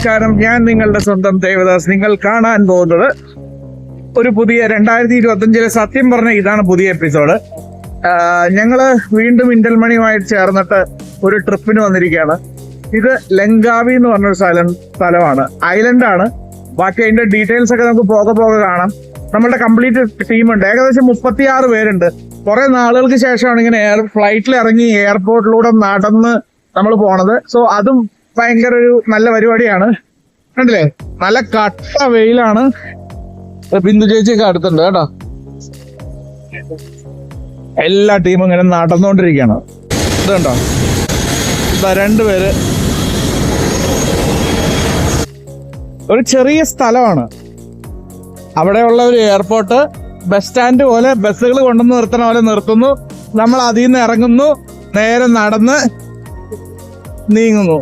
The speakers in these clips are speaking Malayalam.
നമസ്കാരം. ഞാൻ നിങ്ങളുടെ സ്വന്തം ദേവദാസ്. നിങ്ങൾ കാണാൻ പോകുന്നത് ഒരു പുതിയ രണ്ടായിരത്തി ഇരുപത്തി അഞ്ചിലെ സത്യം പറഞ്ഞ ഇതാണ് പുതിയ എപ്പിസോഡ്. ഞങ്ങൾ വീണ്ടും ഇന്റൽമണിയുമായിട്ട് ചേർന്നിട്ട് ഒരു ട്രിപ്പിന് വന്നിരിക്കുകയാണ്. ഇത് ലങ്കാവി എന്ന് പറഞ്ഞൊരു സ്ഥലം സ്ഥലമാണ്. ഐലൻഡ് ആണ് ബാക്കി അതിന്റെ ഡീറ്റെയിൽസ് ഒക്കെ നമുക്ക് പോകെ പോകെ കാണാം. നമ്മളുടെ കംപ്ലീറ്റ് ടീമുണ്ട്. ഏകദേശം മുപ്പത്തിയാറ് പേരുണ്ട്. കുറെ നാളുകൾക്ക് ശേഷമാണ് ഇങ്ങനെ എയർ ഫ്ലൈറ്റിൽ ഇറങ്ങി എയർപോർട്ടിലൂടെ നടന്ന് നമ്മൾ പോണത്. സോ അതും ഭയങ്കര ഒരു നല്ല പരിപാടിയാണ്. കണ്ടില്ലേ? നല്ല കട്ട വെയിലാണ്. ബിന്ദു ചേച്ചിയൊക്കെ അടുത്തുണ്ട് കേട്ടോ. എല്ലാ ടീമും ഇങ്ങനെ നടന്നുകൊണ്ടിരിക്കുകയാണ് ഇതുണ്ടോ ഇതാ രണ്ടുപേര് ഒരു ചെറിയ സ്ഥലമാണ്. അവിടെയുള്ള ഒരു എയർപോർട്ട് ബസ് സ്റ്റാൻഡ് പോലെ ബസ്സുകൾ കൊണ്ടുവന്ന് നിർത്തണ പോലെ നിർത്തുന്നു. നമ്മൾ അതിൽ നിന്ന് ഇറങ്ങുന്നു. നേരെ നടന്ന് നീങ്ങുന്നു.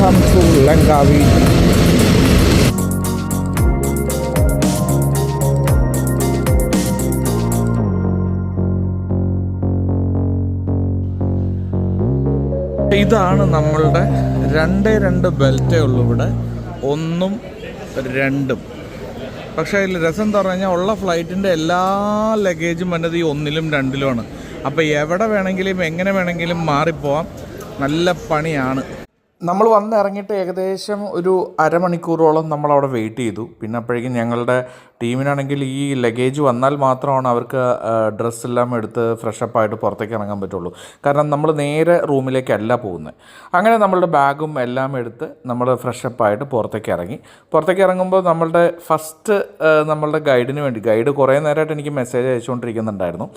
Welcome to Langkawi. ഇതാണ് നമ്മളുടെ രണ്ടേ രണ്ട് ബെൽറ്റേ ഉള്ളൂ ഇവിടെ. ഒന്നും രണ്ടും. പക്ഷേ അതിൽ രസം എന്ന് പറഞ്ഞു കഴിഞ്ഞാൽ ഉള്ള ഫ്ലൈറ്റിന്റെ എല്ലാ ലഗേജും വന്നത് ഈ ഒന്നിലും രണ്ടിലുമാണ്. അപ്പോൾ എവിടെ വേണമെങ്കിലും എങ്ങനെ വേണമെങ്കിലും മാറിപ്പോവാം. നല്ല പണിയാണ്. നമ്മൾ വന്നിറങ്ങിയിട്ട് ഏകദേശം ഒരു അരമണിക്കൂറോളം നമ്മൾ അവിടെ വെയിറ്റ് ചെയ്തു. പിന്നെ അപ്പോഴേക്കും ഞങ്ങളുടെ ടീമിനാണെങ്കിൽ ഈ ലഗേജ് വന്നാൽ മാത്രമാണ് അവർക്ക് ഡ്രസ്സ് എല്ലാം എടുത്ത് ഫ്രഷപ്പ് ആയിട്ട് പുറത്തേക്ക് ഇറങ്ങാൻ പറ്റുള്ളൂ. കാരണം നമ്മൾ നേരെ റൂമിലേക്കല്ല പോകുന്നത്. അങ്ങനെ നമ്മളുടെ ബാഗും എല്ലാം എടുത്ത് നമ്മൾ ഫ്രഷപ്പ് ആയിട്ട് പുറത്തേക്ക് ഇറങ്ങി. പുറത്തേക്ക് ഇറങ്ങുമ്പോൾ നമ്മളുടെ ഫസ്റ്റ് നമ്മളുടെ ഗൈഡിന് വേണ്ടി ഗൈഡ് കുറേ നേരമായിട്ട് എനിക്ക് മെസ്സേജ് അയച്ചുകൊണ്ടിരിക്കുന്നുണ്ടായിരുന്നു.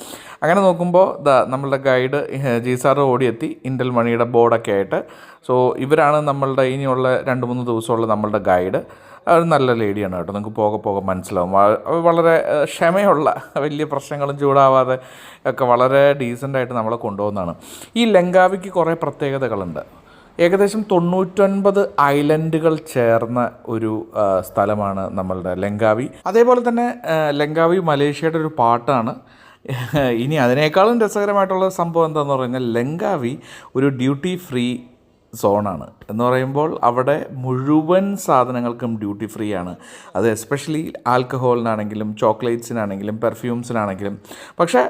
അങ്ങനെ നോക്കുമ്പോൾ ദാ നമ്മളുടെ ഗൈഡ് ജി സാർ ഓടിയെത്തി. ഇൻഡൽ മണിയുടെ ബോർഡൊക്കെ ആയിട്ട്. സോ ഇവരാണ് നമ്മളുടെ ഇനിയുള്ള രണ്ട് മൂന്ന് ദിവസമുള്ള നമ്മളുടെ ഗൈഡ്. അവർ നല്ല ലേഡിയാണ് കേട്ടോ. നിങ്ങൾക്ക് പോകെ പോകെ മനസ്സിലാവും. വളരെ ക്ഷമയുള്ള വലിയ പ്രശ്നങ്ങളും ചൂടാവാതെ ഒക്കെ വളരെ ഡീസന്റായിട്ട് നമ്മളെ കൊണ്ടുപോകുന്നതാണ്. ഈ ലങ്കാവിക്ക് കുറേ പ്രത്യേകതകളുണ്ട്. ഏകദേശം തൊണ്ണൂറ്റൊൻപത് ഐലൻഡുകൾ ചേർന്ന ഒരു സ്ഥലമാണ് നമ്മളുടെ ലങ്കാവി. അതേപോലെ തന്നെ ലങ്കാവി മലേഷ്യയുടെ ഒരു പാട്ടാണ്. ഇനി അതിനേക്കാളും രസകരമായിട്ടുള്ള സംഭവം എന്താണെന്ന് പറഞ്ഞാൽ ലങ്കാവി ഒരു ഡ്യൂട്ടി ഫ്രീ സോണാണ്. എന്ന് പറയുമ്പോൾ അവിടെ മുഴുവൻ സാധനങ്ങൾക്കും ഡ്യൂട്ടി ഫ്രീ ആണ്. അത് എസ്പെഷ്യലി ആൽക്കഹോളിനാണെങ്കിലും ചോക്ലേറ്റ്സിനാണെങ്കിലും പെർഫ്യൂംസിനാണെങ്കിലും പക്ഷേ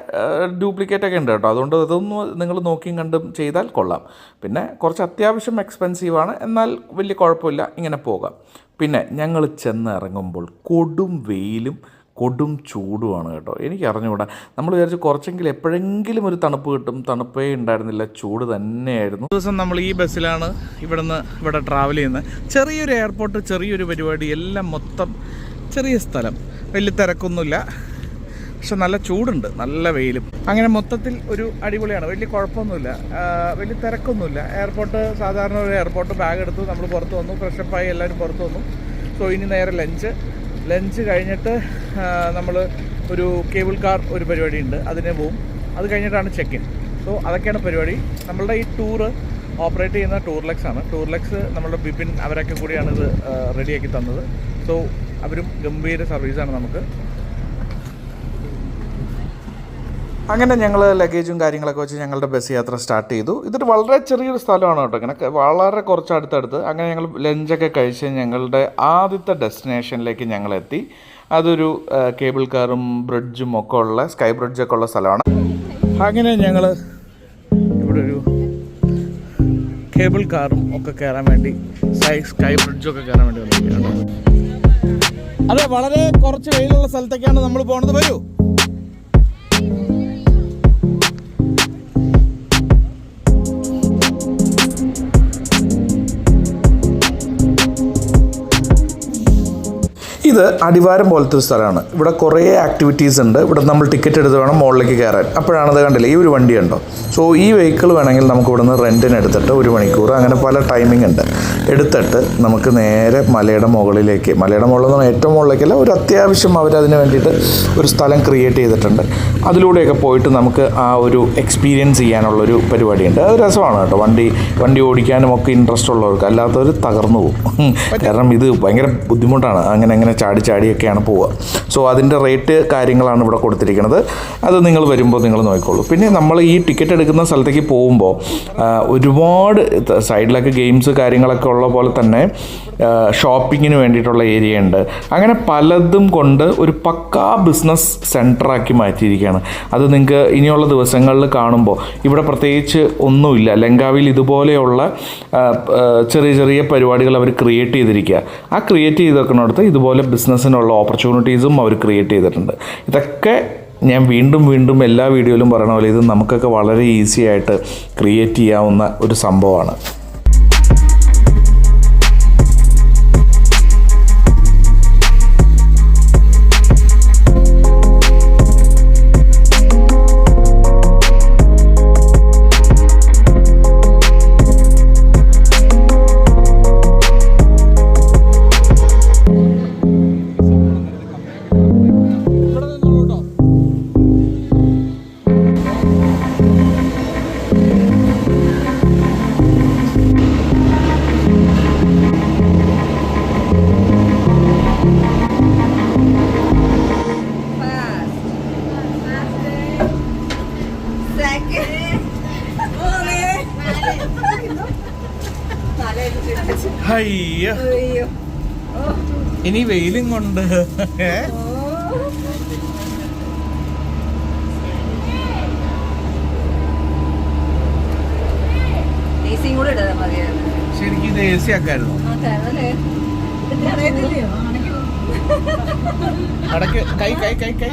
ഡ്യൂപ്ലിക്കേറ്റ് ഒക്കെ ഉണ്ട് കേട്ടോ. അതുകൊണ്ട് അതൊന്നും നിങ്ങൾ നോക്കിയും കണ്ടും ചെയ്താൽ കൊള്ളാം. പിന്നെ കുറച്ച് അത്യാവശ്യം എക്സ്പെൻസീവാണ് എന്നാൽ വലിയ കുഴപ്പമില്ല. ഇങ്ങനെ പോകാം. പിന്നെ ഞങ്ങൾ ചെന്നിറങ്ങുമ്പോൾ കൊടും വെയിലും കൊടും ചൂടുമാണ് കേട്ടോ. എനിക്ക് അറിഞ്ഞുകൂടാ നമ്മൾ വിചാരിച്ച് കുറച്ചെങ്കിലും എപ്പോഴെങ്കിലും ഒരു തണുപ്പ് കിട്ടും. തണുപ്പേ ഉണ്ടായിരുന്നില്ല. ചൂട് തന്നെയായിരുന്നു. ദിവസം നമ്മൾ ഈ ബസ്സിലാണ് ഇവിടുന്ന് ഇവിടെ ട്രാവൽ ചെയ്യുന്നത്. ചെറിയൊരു എയർപോർട്ട് ചെറിയൊരു പരിപാടി എല്ലാം മൊത്തം ചെറിയ സ്ഥലം. വലിയ തിരക്കൊന്നുമില്ല. പക്ഷെ നല്ല ചൂടുണ്ട്. നല്ല വെയിലും. അങ്ങനെ മൊത്തത്തിൽ ഒരു അടിപൊളിയാണ്. വലിയ കുഴപ്പമൊന്നുമില്ല. വലിയ തിരക്കൊന്നുമില്ല. എയർപോർട്ട് സാധാരണ ഒരു എയർപോർട്ട് ബാഗ് എടുത്ത് നമ്മൾ പുറത്ത് വന്നു. ഫ്രഷപ്പായി എല്ലാവരും പുറത്ത് വന്നു. സോ ഇനി നേരെ ലഞ്ച് ലഞ്ച് കഴിഞ്ഞിട്ട് നമ്മൾ ഒരു കേബിൾ കാർ ഒരു പരിപാടി ഉണ്ട് അതിന് പോവും. അത് കഴിഞ്ഞിട്ടാണ് ചെക്ക് ഇൻ സോ അതൊക്കെയാണ് പരിപാടി. നമ്മളുടെ ഈ ടൂറ് ഓപ്പറേറ്റ് ചെയ്യുന്ന ടൂർലെക്സ് ആണ്. ടൂർലെക്സ് നമ്മളുടെ ബിപിൻ അവരൊക്കെ കൂടിയാണ് ഇത് റെഡിയാക്കി തന്നത്. സോ അവരും ഗംഭീര സർവീസാണ് നമുക്ക്. അങ്ങനെ ഞങ്ങൾ ലഗേജും കാര്യങ്ങളൊക്കെ വെച്ച് ഞങ്ങളുടെ ബസ് യാത്ര സ്റ്റാർട്ട് ചെയ്തു. ഇതൊരു വളരെ ചെറിയൊരു സ്ഥലമാണ് കേട്ടോ ഇങ്ങനെ. വളരെ കുറച്ച് അടുത്തടുത്ത്. അങ്ങനെ ഞങ്ങൾ ലഞ്ചൊക്കെ കഴിച്ച് ഞങ്ങളുടെ ആദ്യത്തെ ഡെസ്റ്റിനേഷനിലേക്ക് ഞങ്ങൾ എത്തി. അതൊരു കേബിൾ കാറും ബ്രിഡ്ജും ഒക്കെ ഉള്ള സ്കൈ ബ്രിഡ്ജൊക്കെ ഉള്ള സ്ഥലമാണ്. അങ്ങനെ ഞങ്ങൾ ഇവിടെ ഒരു കേബിൾ കാറും ഒക്കെ കയറാൻ വേണ്ടി സ്കൈ സ്കൈ ബ്രിഡ്ജൊക്കെ കയറാൻ വേണ്ടി വന്നിട്ടുണ്ട് അതെ വളരെ കുറച്ച് വെയിലുള്ള സ്ഥലത്തേക്കാണ് നമ്മൾ പോകുന്നത് വരൂ. ഇത് അടിവാരം പോലത്തെ ഒരു സ്ഥലമാണ്. ഇവിടെ കുറേ ആക്ടിവിറ്റീസ് ഉണ്ട്. ഇവിടെ നമ്മൾ ടിക്കറ്റ് എടുത്ത് വേണം മുകളിലേക്ക് കയറാൻ. അപ്പോഴാണത് കണ്ടില്ല? ഈ ഒരു വണ്ടി ഉണ്ടോ സോ ഈ വെഹിക്കിൾ വേണമെങ്കിൽ നമുക്ക് ഇവിടെ നിന്ന് റെന്റിന് എടുത്തിട്ട് ഒരു മണിക്കൂർ അങ്ങനെ പല ടൈമിംഗ് ഉണ്ട്. എടുത്തിട്ട് നമുക്ക് നേരെ മലയുടെ മുകളിലേക്ക് മലയുടെ മുകളിൽ നിന്ന് ഏറ്റവും മുകളിലേക്കല്ല ഒരു അത്യാവശ്യം അവരതിന് വേണ്ടിയിട്ട് ഒരു സ്ഥലം ക്രിയേറ്റ് ചെയ്തിട്ടുണ്ട്. അതിലൂടെയൊക്കെ പോയിട്ട് നമുക്ക് ആ ഒരു എക്സ്പീരിയൻസ് ചെയ്യാനുള്ളൊരു പരിപാടിയുണ്ട്. അത് രസമാണ് കേട്ടോ. വണ്ടി വണ്ടി ഓടിക്കാനും ഒക്കെ ഇൻട്രസ്റ്റ് ഉള്ളവർക്ക്. അല്ലാത്തവർ തകർന്നു പോകും. കാരണം ഇത് ഭയങ്കര ബുദ്ധിമുട്ടാണ്. അങ്ങനെ അങ്ങനെ ചാടി ചാടിയൊക്കെയാണ് പോവുക. സോ അതിന്റെ റേറ്റ് കാര്യങ്ങളാണ് ഇവിടെ കൊടുത്തിരിക്കുന്നത്. അത് നിങ്ങൾ വരുമ്പോൾ നിങ്ങൾ നോക്കിക്കോളൂ. പിന്നെ നമ്മൾ ഈ ടിക്കറ്റ് എടുക്കുന്ന സ്ഥലത്തേക്ക് പോകുമ്പോൾ ഒരുപാട് സൈഡിലൊക്കെ ഗെയിംസ് കാര്യങ്ങളൊക്കെ ഉള്ള പോലെ തന്നെ ഷോപ്പിങ്ങിന് വേണ്ടിയിട്ടുള്ള ഏരിയ ഉണ്ട്. അങ്ങനെ പലതും കൊണ്ട് ഒരു പക്കാ ബിസിനസ് സെന്ററാക്കി മാറ്റിയിരിക്കുകയാണ്. അത് നിങ്ങൾക്ക് ഇനിയുള്ള ദിവസങ്ങളിൽ കാണുമ്പോൾ. ഇവിടെ പ്രത്യേകിച്ച് ഒന്നുമില്ല. ലങ്കാവിൽ ഇതുപോലെയുള്ള ചെറിയ ചെറിയ പരിപാടികൾ അവർ ക്രിയേറ്റ് ചെയ്തിരിക്കുക. ആ ക്രിയേറ്റ് ചെയ്തേക്കുന്നിടത്ത് ഇതുപോലെ ബിസിനസ്സിനുള്ള ഓപ്പർച്യൂണിറ്റീസും അവർ ക്രിയേറ്റ് ചെയ്തിട്ടുണ്ട്. ഇതൊക്കെ ഞാൻ വീണ്ടും വീണ്ടും എല്ലാ വീഡിയോയിലും പറയണ പോലെ ഇത് നമുക്കൊക്കെ വളരെ ഈസി ആയിട്ട് ക്രിയേറ്റ് ചെയ്യാവുന്ന ഒരു സംഭവമാണ്. അയ്യോ. ഇനി വെയിലും കൊണ്ട്. ശരിക്കും ഇത് എ സി ആക്കായിരുന്നു അടക്ക് കൈ കൈ കൈ കൈ.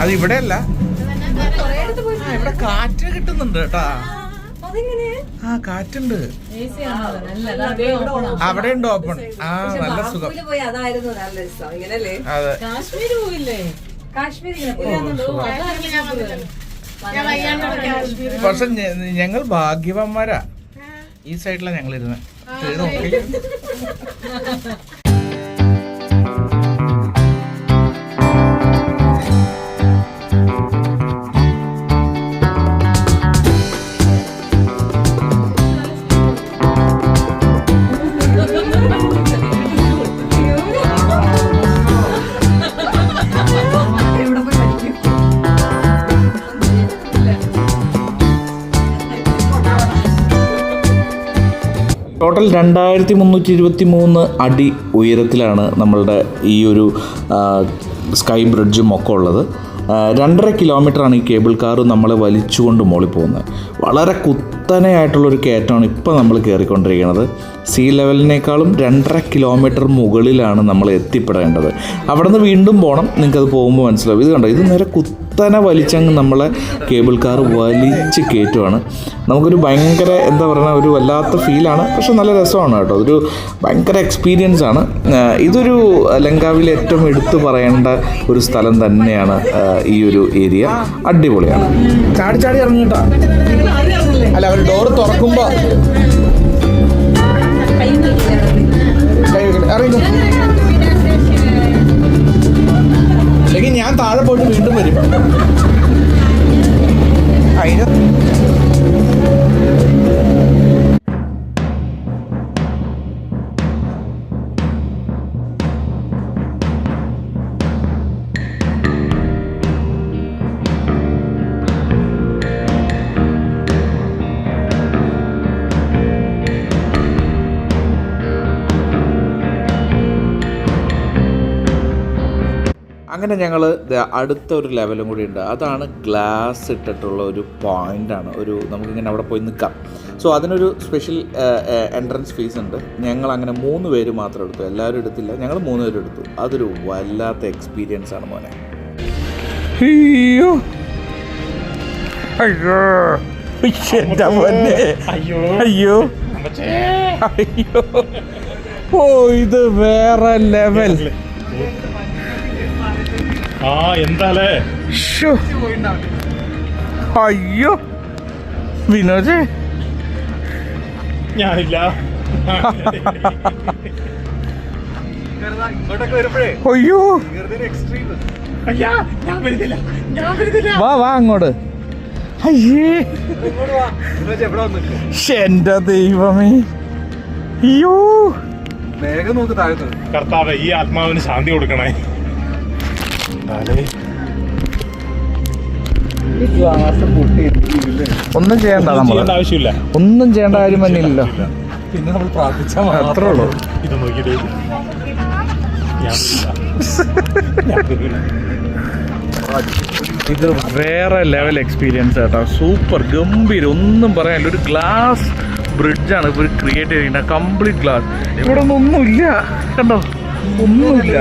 അത് ഇവിടെ അല്ല ഇവിടെ കാറ്റ് കിട്ടുന്നുണ്ട് കേട്ടാ. ആ കാറ്റുണ്ട്. അവിടെ ഉണ്ട് ഓപ്പൺ ആ നല്ല സുഖം. അതെ. പക്ഷെ ഞങ്ങൾ ഭാഗ്യവാന്മാരാ. ഈ സൈഡിലാണ് ഞങ്ങൾ ഇരുന്നത് ടോട്ടൽ രണ്ടായിരത്തി മുന്നൂറ്റി ഇരുപത്തി മൂന്ന് അടി ഉയരത്തിലാണ് നമ്മളുടെ ഈ ഒരു സ്കൈ ബ്രിഡ്ജും ഒക്കെ ഉള്ളത്. രണ്ടര കിലോമീറ്ററാണ് ഈ കേബിൾ കാർ നമ്മളെ വലിച്ചുകൊണ്ട് മോളിൽ പോകുന്നത്. വളരെ കുത്തനെയായിട്ടുള്ളൊരു കയറ്റമാണ് ഇപ്പോൾ നമ്മൾ കയറിക്കൊണ്ടിരിക്കുന്നത്. സീ ലെവലിനേക്കാളും രണ്ടര കിലോമീറ്റർ മുകളിലാണ് നമ്മൾ എത്തിപ്പെടേണ്ടത്. അവിടെ നിന്ന് വീണ്ടും പോകണം നിങ്ങൾക്കത് പോകുമ്പോൾ മനസ്സിലാവും. ഇത് കണ്ടോ? ഇത് നേരെ കുത്തനെ വലിച്ചങ്ങ് നമ്മളെ കേബിൾ കാർ വലിച്ച് കയറ്റുവാണ്. നമുക്കൊരു ഭയങ്കര എന്താ പറയുക ഒരു വല്ലാത്ത ഫീലാണ്. പക്ഷെ നല്ല രസമാണ് കേട്ടോ. ഒരു ഭയങ്കര എക്സ്പീരിയൻസ് ആണ്. ഇതൊരു ലങ്കാവിലെ ഏറ്റവും എടുത്തു പറയേണ്ട ഒരു സ്ഥലം തന്നെയാണ് ഈ ഒരു ഏരിയ. അടിപൊളിയാണ്. ചാടി ചാടി ഇറങ്ങിട്ടാ അല്ല അവർ ഡോർ തുറക്കുമ്പോ കൈ വെക്കൽ. ഇറങ്ങും അല്ലെങ്കിൽ ഞാൻ താഴെ പോയിട്ട് വീണ്ടും വരും അതിന് അങ്ങനെ ഞങ്ങൾ അടുത്ത ഒരു ലെവലും കൂടി ഉണ്ട്. അതാണ് ഗ്ലാസ് ഇട്ടിട്ടുള്ള ഒരു പോയിന്റാണ് ഒരു നമുക്കിങ്ങനെ അവിടെ പോയി നിൽക്കാം സോ അതിനൊരു സ്പെഷ്യൽ എൻട്രൻസ് ഫീസ് ഉണ്ട്. ഞങ്ങൾ അങ്ങനെ മൂന്ന് പേര് മാത്രം എടുത്തു. എല്ലാവരും എടുത്തില്ല. ഞങ്ങൾ മൂന്ന് പേരും എടുത്തു. അതൊരു വല്ലാത്ത എക്സ്പീരിയൻസ് ആണ് മോനെ. അയ്യോ. അയ്യോ. എന്താ മോനെ? അയ്യോ. അയ്യോ. അയ്യോ. ഓ ഇത് വേറെ ലെവൽ ആ എന്താലേ. അയ്യോ. വിനോജ് ഞാനില്ല. അയ്യോ. വാ വാ അങ്ങോട്ട്. അയ്യേ. എന്റെ ദൈവമേ. അയ്യോ. വേഗം നോക്ക് താഴ്ത്തു കർത്താവ് ഈ ആത്മാവിന് ശാന്തി കൊടുക്കണേ. ഒന്നും ചെയ്യണ്ട ചെയ്യേണ്ട ആവശ്യമില്ല. ഒന്നും ചെയ്യേണ്ട കാര്യം തന്നെയില്ലല്ലോ പിന്നെ നമ്മൾ പ്രാർത്ഥിച്ചാൽ അത്രേ ഉള്ളൂ. ഇത് നോക്കിയിട്ട്. ഇത്. വേറെ ലെവൽ എക്സ്പീരിയൻസ് കേട്ടോ സൂപ്പർ ഗംഭീരം. ഒന്നും പറയാനില്ല. ഒരു ഗ്ലാസ് ബ്രിഡ്ജാണ് ഇവർ ക്രിയേറ്റ് ചെയ്തിരിക്കുന്നത്. കംപ്ലീറ്റ് ഗ്ലാസ് ഇവിടെ ഒന്നും ഒന്നുമില്ല. കണ്ടോ? ഒന്നുമില്ല.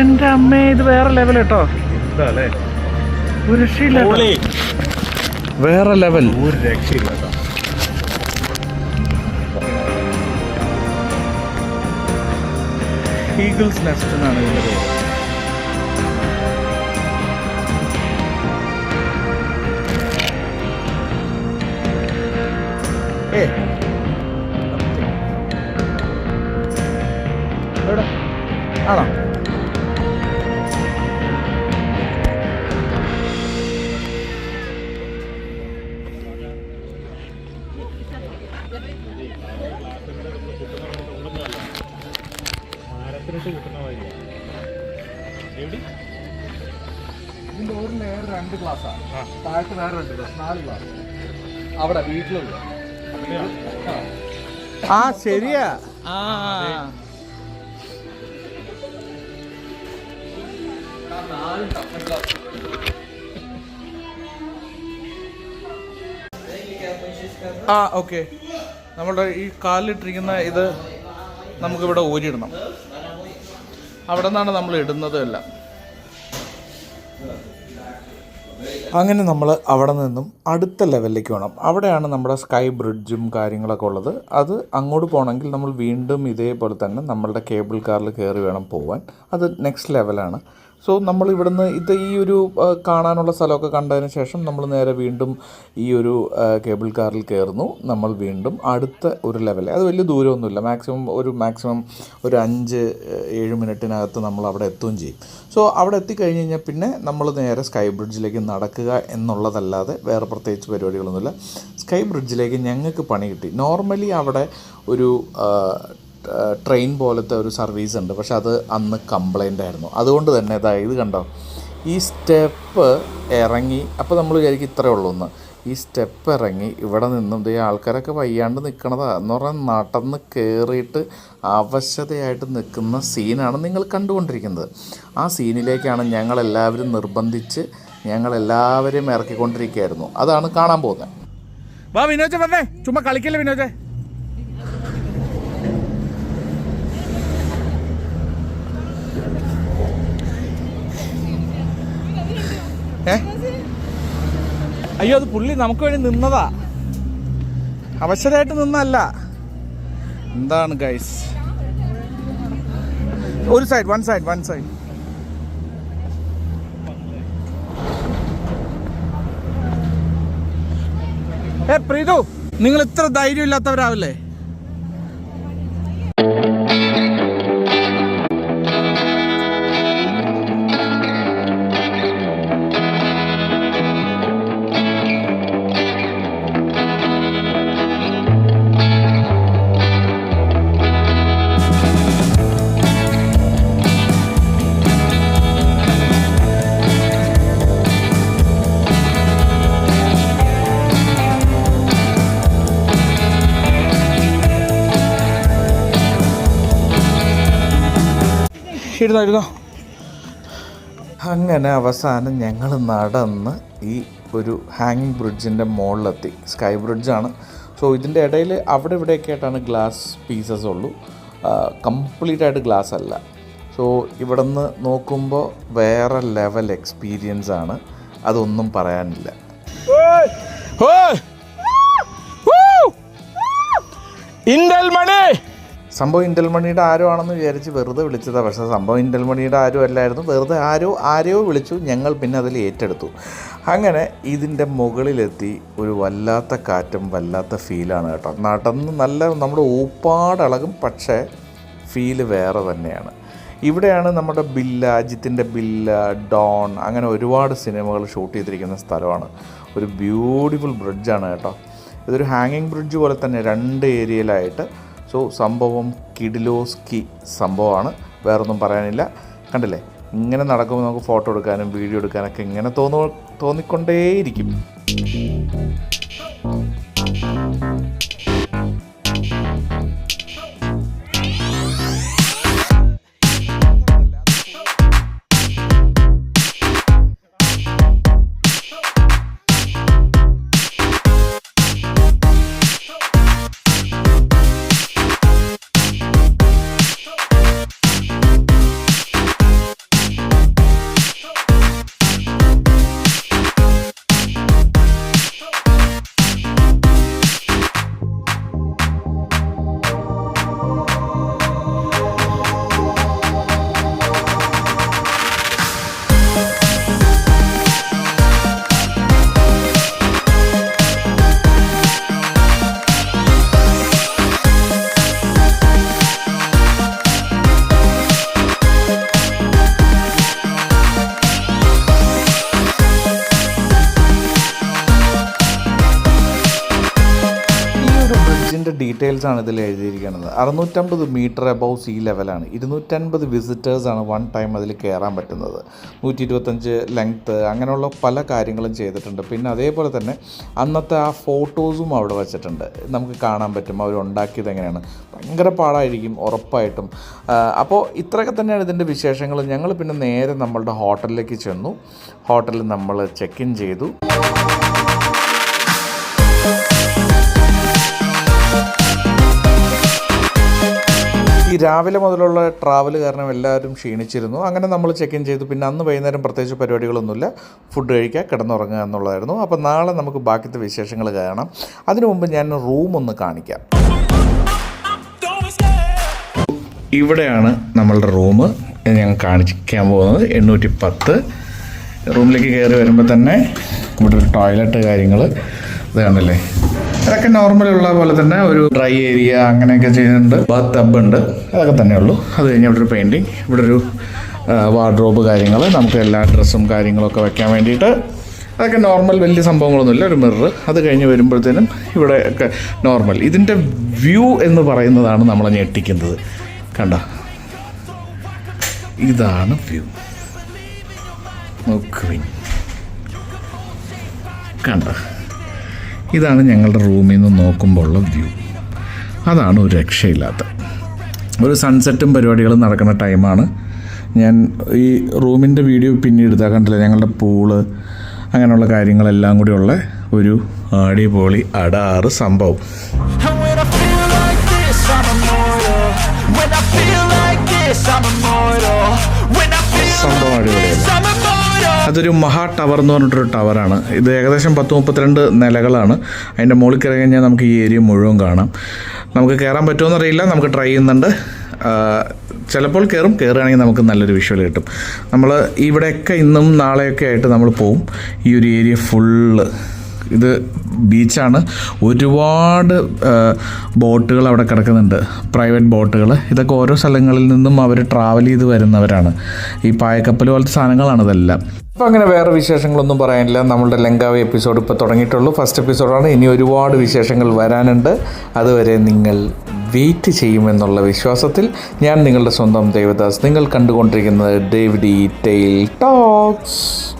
എന്റെ അമ്മേ ഇത് വേറെ ലെവൽ കേട്ടോ? ഒരു രക്ഷയില്ല വേറെ ലെവൽ ഒരു രക്ഷയില്ല. ഈഗിൾസ് നെസ്റ്റ് എന്നാണ് ഇതിന്റെ പേര്. ഏ ആണോ? മരത്തിനിട്ട് കിട്ടുന്ന മാതിരിയാ. എവിടെ? ഇതിന്റെ ഒരു നേരെ രണ്ട് ക്ലാസ്സാണ് ആ. താഴത്ത് വേറെ രണ്ട് ക്ലാസ് നാല് ക്ലാസ് അവിടെ വീട്ടിലുള്ള ആ. ശരിയാ. ആ ആ ഓക്കെ. നമ്മുടെ ഈ കാലിലിട്ടിരിക്കുന്ന ഇത് നമുക്കിവിടെ ഊരിയിടണം. അവിടെ നിന്നാണ് നമ്മൾ ഇടുന്നത് എല്ലാം. അങ്ങനെ നമ്മൾ അവിടെ നിന്നും അടുത്ത ലെവലിലേക്ക് വേണം അവിടെയാണ് നമ്മുടെ സ്കൈ ബ്രിഡ്ജും കാര്യങ്ങളൊക്കെ ഉള്ളത്. അത് അങ്ങോട്ട് പോകണമെങ്കിൽ നമ്മൾ വീണ്ടും ഇതേപോലെ തന്നെ നമ്മളുടെ കേബിൾ കാറിൽ കയറി വേണം പോവാൻ. അത് നെക്സ്റ്റ് ലെവലാണ്. സോ നമ്മൾ ഇവിടുന്ന് ഇത് ഈ ഒരു കാണാനുള്ള സ്ഥലമൊക്കെ കണ്ടതിന് ശേഷം നമ്മൾ നേരെ വീണ്ടും ഈ ഒരു കേബിൾ കാറിൽ കയറുന്നു. നമ്മൾ വീണ്ടും അടുത്ത ഒരു ലെവൽ അത് വലിയ ദൂരമൊന്നുമില്ല. മാക്സിമം ഒരു മാക്സിമം ഒരു അഞ്ച് ഏഴ് മിനിറ്റിനകത്ത് നമ്മൾ അവിടെ എത്തുകയും ചെയ്യും. സോ അവിടെ എത്തിക്കഴിഞ്ഞ് കഴിഞ്ഞാൽ പിന്നെ നമ്മൾ നേരെ സ്കൈ ബ്രിഡ്ജിലേക്ക് നടക്കുക എന്നുള്ളതല്ലാതെ വേറെ പ്രത്യേകിച്ച് പരിപാടികളൊന്നുമില്ല. സ്കൈ ബ്രിഡ്ജിലേക്ക് ഞങ്ങൾക്ക് പണി കിട്ടി. നോർമലി അവിടെ ഒരു ട്രെയിൻ പോലത്തെ ഒരു സർവീസ് ഉണ്ട്. പക്ഷെ അത് അന്ന് കംപ്ലൈന്റ് ആയിരുന്നു. അതുകൊണ്ട് തന്നെ ഇതാ ഇത് കണ്ടോ? ഈ സ്റ്റെപ്പ് ഇറങ്ങി അപ്പോൾ നമ്മൾ വിചാരിക്കും ഇത്രയേ ഉള്ളൂ ഒന്ന് ഈ സ്റ്റെപ്പ് ഇറങ്ങി ഇവിടെ നിന്നും ഈ ആൾക്കാരൊക്കെ വയ്യാണ്ട് നിൽക്കണതാ എന്ന് പറഞ്ഞാൽ നടന്ന് കയറിയിട്ട് അവശതയായിട്ട് നിൽക്കുന്ന സീനാണ് നിങ്ങൾ കണ്ടുകൊണ്ടിരിക്കുന്നത്. ആ സീനിലേക്കാണ് ഞങ്ങളെല്ലാവരും നിർബന്ധിച്ച് ഞങ്ങളെല്ലാവരെയും ഇറക്കിക്കൊണ്ടിരിക്കുകയായിരുന്നു. അതാണ് കാണാൻ പോകുന്നത്. വാ വിനോജ വന്നേ. ചുമ്മാ കളിക്കല്ലേ വിനോജേ? അയ്യോ അത് പുള്ളി നമുക്ക് വേണ്ടി നിന്നതാ. അവശരായിട്ട് നിന്നല്ല എന്താണ് ഗൈസ് ഒരു side one side one side ഏ പ്രീതു നിങ്ങൾ ഇത്ര ധൈര്യം ഇല്ലാത്തവരാവില്ലേ ഇരുന്നോ ഇരുന്നോ അങ്ങനെ അവസാനം ഞങ്ങൾ നടന്ന് ഈ ഒരു ഹാങ്ങിങ് ബ്രിഡ്ജിന്റെ മുകളിലെത്തി സ്കൈ ബ്രിഡ്ജാണ് സോ ഇതിന്റെ ഇടയിൽ അവിടെ ഇവിടെയൊക്കെ ആയിട്ടാണ് ഗ്ലാസ് പീസസ് ഉള്ളൂ കംപ്ലീറ്റ് ആയിട്ട് ഗ്ലാസ് അല്ല. സോ ഇവിടെ നിന്ന് നോക്കുമ്പോൾ വേറെ ലെവൽ എക്സ്പീരിയൻസ് ആണ്. അതൊന്നും പറയാനില്ല. ഇൻഡൽമണി സംഭവം ഇൻഡൽമണിയുടെ ആരോ ആണെന്ന് വിചാരിച്ച് വെറുതെ വിളിച്ചതാണ് പക്ഷേ സംഭവം ഇൻഡൽമണിയുടെ ആരോ അല്ലായിരുന്നു. വെറുതെ ആരോ ആരെയോ വിളിച്ചു. ഞങ്ങൾ പിന്നെ അതിൽ ഏറ്റെടുത്തു. അങ്ങനെ ഇതിന്റെ മുകളിലെത്തി ഒരു വല്ലാത്ത കാറ്റും വല്ലാത്ത ഫീലാണ് കേട്ടോ. നടന്ന് നല്ല നമ്മുടെ ഊപ്പാടളകും പക്ഷേ ഫീൽ വേറെ തന്നെയാണ്. ഇവിടെയാണ് നമ്മുടെ ബില്ല അജിത്തിന്റെ ബില്ല ഡോൺ അങ്ങനെ ഒരുപാട് സിനിമകൾ ഷൂട്ട് ചെയ്തിരിക്കുന്ന സ്ഥലമാണ്. ഒരു ബ്യൂട്ടിഫുൾ ബ്രിഡ്ജാണ് കേട്ടോ. ഇതൊരു ഹാങ്ങിങ് ബ്രിഡ്ജ് പോലെ തന്നെ രണ്ട് ഏരിയയിലായിട്ട് സോ സംഭവം കിഡിലോസ്കി സംഭവമാണ്. വേറൊന്നും പറയാനില്ല. കണ്ടില്ലേ? ഇങ്ങനെ നടക്കുമ്പോൾ നമുക്ക് ഫോട്ടോ എടുക്കാനും വീഡിയോ എടുക്കാനൊക്കെ ഇങ്ങനെ തോന്നു തോന്നിക്കൊണ്ടേയിരിക്കും. ഡീറ്റെയിൽസ് ആണ് ഇതിൽ എഴുതിയിരിക്കുന്നത്. അറുന്നൂറ്റമ്പത് മീറ്റർ എബവ് സീ ലെവലാണ് ഇരുന്നൂറ്റൻപത് വിസിറ്റേഴ്സാണ് വൺ ടൈം അതിൽ കയറാൻ പറ്റുന്നത്. നൂറ്റി ഇരുപത്തഞ്ച് ലെങ്ത്ത് അങ്ങനെയുള്ള പല കാര്യങ്ങളും ചെയ്തിട്ടുണ്ട്. പിന്നെ അതേപോലെ തന്നെ അന്നത്തെ ആ ഫോട്ടോസും അവിടെ വെച്ചിട്ടുണ്ട്. നമുക്ക് കാണാൻ പറ്റും അവരുണ്ടാക്കിയത് എങ്ങനെയാണ്. ഭയങ്കര പാടായിരിക്കും ഉറപ്പായിട്ടും. അപ്പോൾ ഇത്രയൊക്കെ തന്നെയാണ് ഇതിന്റെ വിശേഷങ്ങൾ. ഞങ്ങൾ പിന്നെ നേരെ നമ്മളുടെ ഹോട്ടലിലേക്ക് ചെന്നു. ഹോട്ടലിൽ നമ്മൾ ചെക്ക് ഇൻ ചെയ്തു. ഈ രാവിലെ മുതലുള്ള ട്രാവൽ കാരണം എല്ലാവരും ക്ഷീണിച്ചിരുന്നു. അങ്ങനെ നമ്മൾ ചെക്ക് ഇൻ ചെയ്തു. പിന്നെ അന്ന് വൈകുന്നേരം പ്രത്യേകിച്ച് പരിപാടികളൊന്നുമില്ല. ഫുഡ് കഴിക്കുക കിടന്നുറങ്ങുക എന്നുള്ളതായിരുന്നു. അപ്പോൾ നാളെ നമുക്ക് ബാക്കിത്തെ വിശേഷങ്ങൾ കാണാം. അതിനു മുമ്പ് ഞാൻ റൂം ഒന്ന് കാണിക്കാം. ഇവിടെയാണ് നമ്മളുടെ റൂം ഞാൻ കാണിക്കാൻ പോകുന്നത്. എണ്ണൂറ്റി പത്ത് റൂമിലേക്ക് കയറി വരുമ്പോൾ തന്നെ ഇവിടെ ഒരു ടോയ്ലറ്റ് കാര്യങ്ങൾ ഇത് കണ്ടല്ലേ? അതൊക്കെ ഉള്ള പോലെ തന്നെ ഒരു ഡ്രൈ ഏരിയ അങ്ങനെയൊക്കെ ചെയ്യുന്നുണ്ട്. ബാത്ത് ടബ് ഉണ്ട്. അതൊക്കെ തന്നെ ഉള്ളൂ. അത് കഴിഞ്ഞ് ഇവിടെ ഒരു പെയിന്റിങ് ഇവിടെ ഒരു വാർഡ്രോബ് കാര്യങ്ങൾ നമുക്ക് എല്ലാ ഡ്രസ്സും കാര്യങ്ങളൊക്കെ വെക്കാൻ വേണ്ടിയിട്ട് അതൊക്കെ നോർമൽ വലിയ സംഭവങ്ങളൊന്നുമില്ല. ഒരു മിറർ അത് കഴിഞ്ഞ് വരുമ്പോഴത്തേനും ഇവിടെ ഒക്കെ നോർമൽ ഇതിന്റെ വ്യൂ എന്ന് പറയുന്നതാണ് നമ്മളെ ഞെട്ടിക്കുന്നത്. കണ്ട? ഇതാണ് വ്യൂ നോക്കുവിൻ കണ്ട? ഇതാണ് ഞങ്ങളുടെ റൂമിൽ നിന്ന് നോക്കുമ്പോൾ ഉള്ള വ്യൂ. അതാണ് ഒരു രക്ഷയില്ലാത്ത. ഒരു സൺസെറ്റും പരിപാടികളും നടക്കുന്ന ടൈമാണ് ഞാൻ ഈ റൂമിന്റെ വീഡിയോ പിന്നീട് ഇതാ കണ്ടില്ല ഞങ്ങളുടെ പൂൾ അങ്ങനെയുള്ള കാര്യങ്ങളെല്ലാം കൂടിയുള്ള ഒരു അടിപൊളി അടാറ് സംഭവം. സംഭവം immortal. അതൊരു മഹാ ടവർ എന്ന് പറഞ്ഞിട്ടൊരു ടവറാണ്. ഇത് ഏകദേശം പത്ത് മുപ്പത്തിരണ്ട് നിലകളാണ്. അതിന്റെ മുകളിൽ കയറി കഴിഞ്ഞാൽ നമുക്ക് ഈ ഏരിയ മുഴുവൻ കാണാം. നമുക്ക് കയറാൻ പറ്റുമോ എന്നറിയില്ല നമുക്ക് ട്രൈ ചെയ്യുന്നുണ്ട്. ചിലപ്പോൾ കയറും. കയറുകയാണെങ്കിൽ നമുക്ക് നല്ലൊരു വിഷ്വൽ കിട്ടും. നമ്മൾ ഇവിടെയൊക്കെ ഇന്നും നാളെയൊക്കെ ആയിട്ട് നമ്മൾ പോവും. ഈ ഒരു ഏരിയ ഫുള്ള് ഇത് ബീച്ചാണ്. ഒരുപാട് ബോട്ടുകൾ അവിടെ കിടക്കുന്നുണ്ട്. പ്രൈവറ്റ് ബോട്ടുകൾ ഇതൊക്കെ ഓരോ സ്ഥലങ്ങളിൽ നിന്നും അവർ ട്രാവൽ ചെയ്ത് വരുന്നവരാണ്. ഈ പായക്കപ്പൽ പോലത്തെ സാധനങ്ങളാണ് ഇതെല്ലാം. അപ്പോൾ അങ്ങനെ വേറെ വിശേഷങ്ങളൊന്നും പറയാനില്ല. നമ്മളുടെ ലങ്കാവി എപ്പിസോഡ് ഇപ്പോൾ തുടങ്ങിയിട്ടുള്ളൂ. ഫസ്റ്റ് എപ്പിസോഡാണ് ഇനി ഒരുപാട് വിശേഷങ്ങൾ വരാനുണ്ട്. അതുവരെ നിങ്ങൾ വെയിറ്റ് ചെയ്യുമെന്നുള്ള വിശ്വാസത്തിൽ ഞാൻ നിങ്ങളുടെ സ്വന്തം ദേവദാസ്. നിങ്ങൾ കണ്ടുകൊണ്ടിരിക്കുന്നത് ഡേവിഡി ടെയിൽ ടോക്സ്